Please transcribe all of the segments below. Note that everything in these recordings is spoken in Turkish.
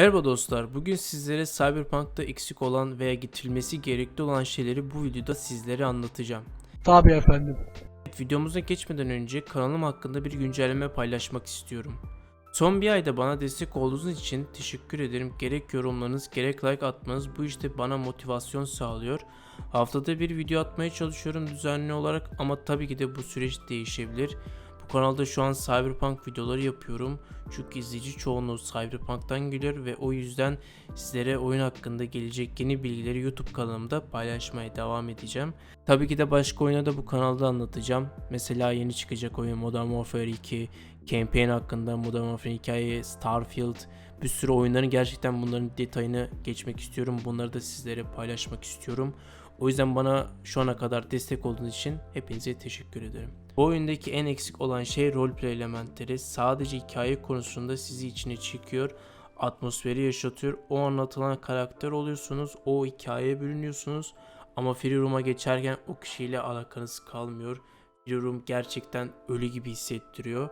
Merhaba dostlar. Bugün sizlere Cyberpunk'ta eksik olan veya getirilmesi gerekli olan şeyleri bu videoda sizlere anlatacağım. Tabii efendim. Evet, Videomuza geçmeden önce kanalım hakkında bir güncelleme paylaşmak istiyorum. Son bir ayda bana destek olduğunuz için teşekkür ederim. Gerek yorumlarınız gerek like atmanız bu işte bana motivasyon sağlıyor. Haftada bir video atmaya çalışıyorum düzenli olarak ama tabii ki de bu süreç değişebilir. Bu kanalda şu an Cyberpunk videoları yapıyorum. Çünkü izleyici çoğunluğu Cyberpunk'tan geliyor ve o yüzden sizlere oyun hakkında gelecek yeni bilgileri YouTube kanalımda paylaşmaya devam edeceğim. Tabii ki de başka oyunu da bu kanalda anlatacağım. Mesela yeni çıkacak oyun Modern Warfare 2, Campaign hakkında Modern Warfare hikaye, Starfield, bir sürü oyunların gerçekten bunların detayını geçmek istiyorum. Bunları da sizlere paylaşmak istiyorum. O yüzden bana şu ana kadar destek olduğunuz için hepinize teşekkür ederim. Bu oyundaki en eksik olan şey roleplay elementleri. Sadece hikaye konusunda sizi içine çekiyor, atmosferi yaşatıyor. O anlatılan karakter oluyorsunuz, o hikayeye bürünüyorsunuz. Ama Free Room'a geçerken o kişiyle alakanız kalmıyor. Free Room gerçekten ölü gibi hissettiriyor.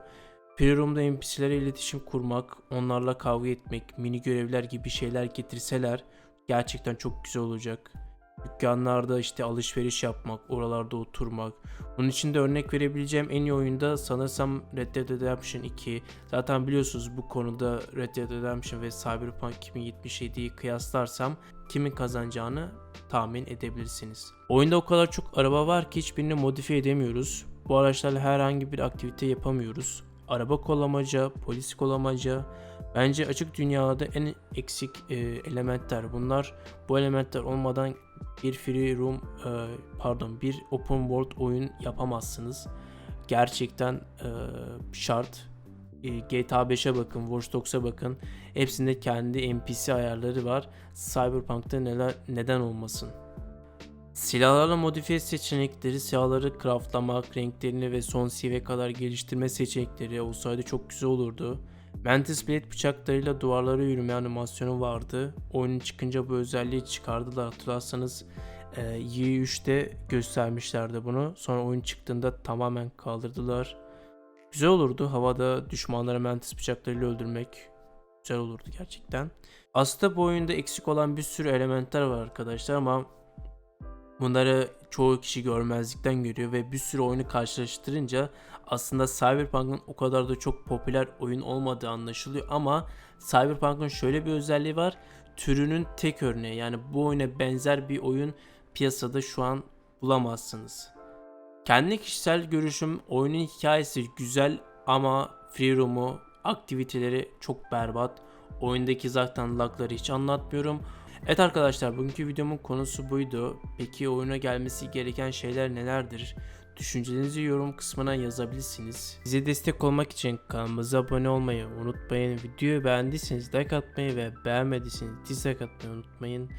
Free Room'da NPC'lere iletişim kurmak, onlarla kavga etmek, mini görevler gibi şeyler getirseler gerçekten çok güzel olacak. Dükkanlarda işte alışveriş yapmak, oralarda oturmak. Bunun için de örnek verebileceğim en iyi oyunda sanırsam Red Dead Redemption 2. Zaten biliyorsunuz bu konuda Red Dead Redemption ve Cyberpunk 2077'yi kıyaslarsam kimin kazanacağını tahmin edebilirsiniz. Oyunda o kadar çok araba var ki hiçbirini modifiye edemiyoruz. Bu araçlarla herhangi bir aktivite yapamıyoruz. Araba kollamaca, polis kollamaca, bence açık dünyada en eksik e, elementler bunlar. Bu elementler olmadan bir free room, e, pardon bir open world oyun yapamazsınız. Gerçekten e, şart. E, GTA 5'e bakın, Watch Dogs'a bakın. Hepsinde kendi NPC ayarları var. Cyberpunk'ta neler neden olmasın? Silahlarla modifiye seçenekleri, silahları craftlamak, renklerini ve son seviye kadar geliştirme seçenekleri olsaydı çok güzel olurdu. Mantis Blade bıçaklarıyla duvarlara yürüme animasyonu vardı. Oyunun çıkınca bu özelliği çıkardılar. Hatırlarsanız e, Y3'te göstermişlerdi bunu. Sonra oyun çıktığında tamamen kaldırdılar. Güzel olurdu havada düşmanları Mantis bıçaklarıyla öldürmek. Güzel olurdu gerçekten. Aslında bu oyunda eksik olan bir sürü elementler var arkadaşlar ama Bunları çoğu kişi görmezlikten görüyor ve bir sürü oyunu karşılaştırınca aslında Cyberpunk'ın o kadar da çok popüler oyun olmadığı anlaşılıyor ama Cyberpunk'ın şöyle bir özelliği var. Türünün tek örneği yani bu oyuna benzer bir oyun piyasada şu an bulamazsınız. Kendi kişisel görüşüm oyunun hikayesi güzel ama free room'u, aktiviteleri çok berbat. Oyundaki zaten lagları hiç anlatmıyorum. Evet arkadaşlar bugünkü videomun konusu buydu. Peki oyuna gelmesi gereken şeyler nelerdir? Düşüncelerinizi yorum kısmına yazabilirsiniz. Bize destek olmak için kanalımıza abone olmayı unutmayın. Videoyu beğendiyseniz like atmayı ve beğenmediyseniz dislike atmayı unutmayın.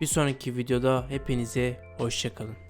Bir sonraki videoda hepinize hoşçakalın.